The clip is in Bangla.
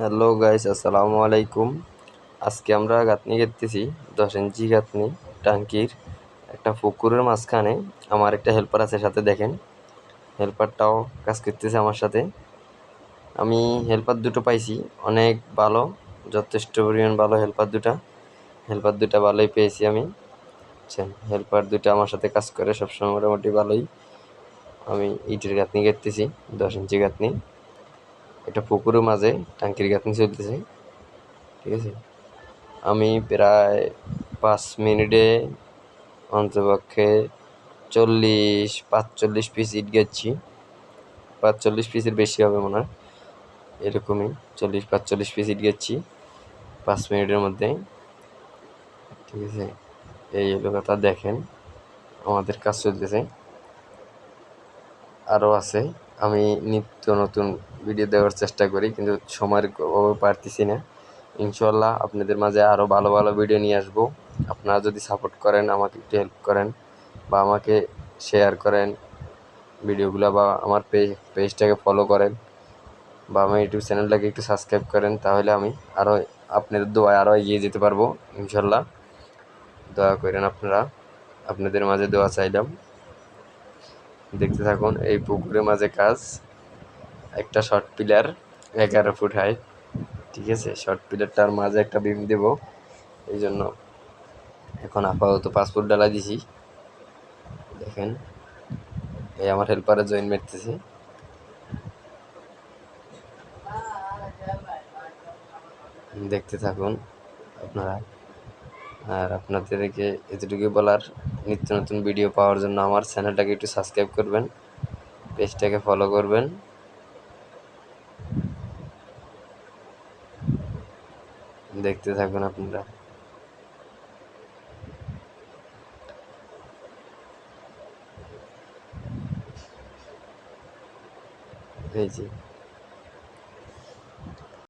হ্যালো গাইস আসসালামু আলাইকুম আজকে আমরা গাঁথনি গেতেছি দশ ইঞ্চি গাঁথনি, টাঙ্কির একটা পুকুরের মাঝখানে। আমার একটা হেল্পার আছে সাথে, দেখেন। হেল্পারটাও কাজ করতেছে আমার সাথে। আমি হেল্পার দুটো পাইছি, অনেক ভালো, যথেষ্ট পরিমাণ ভালো হেল্পার দুটা। হেল্পার দুটা ভালোই পেয়েছি আমি। বুঝছেন হেল্পার দুটা আমার সাথে কাজ করে সবসময় মোটামুটি ভালোই। আমি ইটের গাঁথনি গেতেছি দশ ইঞ্চি গাঁথনি। এটা পুকুরের মাঝে টাঙ্কির গাঁথনি চলতেছে, ঠিক আছে? আমি প্রায় পাঁচ মিনিটে অন্তপক্ষে চল্লিশ, পাঁচচল্লিশ পিস ইট গেছি পাঁচচল্লিশ পিসের বেশি হবে মনে হয়, এরকমই চল্লিশ, পাঁচচল্লিশ পিস ইট গেছি পাঁচ মিনিটের মধ্যে। ঠিক আছে? এই হলো কথা, দেখেন আমাদের কাজ চলতেছে। আরও আছে। আমি নিত্য নতুন ভিডিও দেওয়ার চেষ্টা করি, কিন্তু সময়ের অভাবে পারতেছি না। ইনশাল্লাহ আপনাদের মাঝে আরও ভালো ভালো ভিডিও নিয়ে আসব। আপনারা যদি সাপোর্ট করেন, আমাকে একটু হেল্প করেন বা আমাকে শেয়ার করেন ভিডিওগুলো বা আমার পেজ পেজটাকে ফলো করেন বা আমার ইউটিউব চ্যানেলটাকে একটু সাবস্ক্রাইব করেন, তাহলে আমি আরও আপনাদের দোয়ায় আরও এগিয়ে যেতে পারব ইনশাল্লাহ দোয়া করেন আপনারা, আপনাদের মাঝে দোয়া চাইলাম। দেখতে থাকুন, এই পুকুরের মাঝে কাজ। একটা শর্ট পিলার এগারো ফুট হাইট ঠিক আছে? শর্ট পিলারটার মাঝে একটা বিম দেব, এই জন্য এখন আপাতত পাসপোর্ট ডালা দিছি। দেখেন, এই আমার হেল্পারে জয়েন মারতেছে। দেখতে থাকুন আপনারা। আর আপনাদেরকে এতটুকু বলার নিত্য নতুন ভিডিও পাওয়ার জন্য আমার চ্যানেলটাকে একটু সাবস্ক্রাইব করবেন পেজটাকে ফলো করবেন। দেখতে থাকুন আপনারা। এই যে।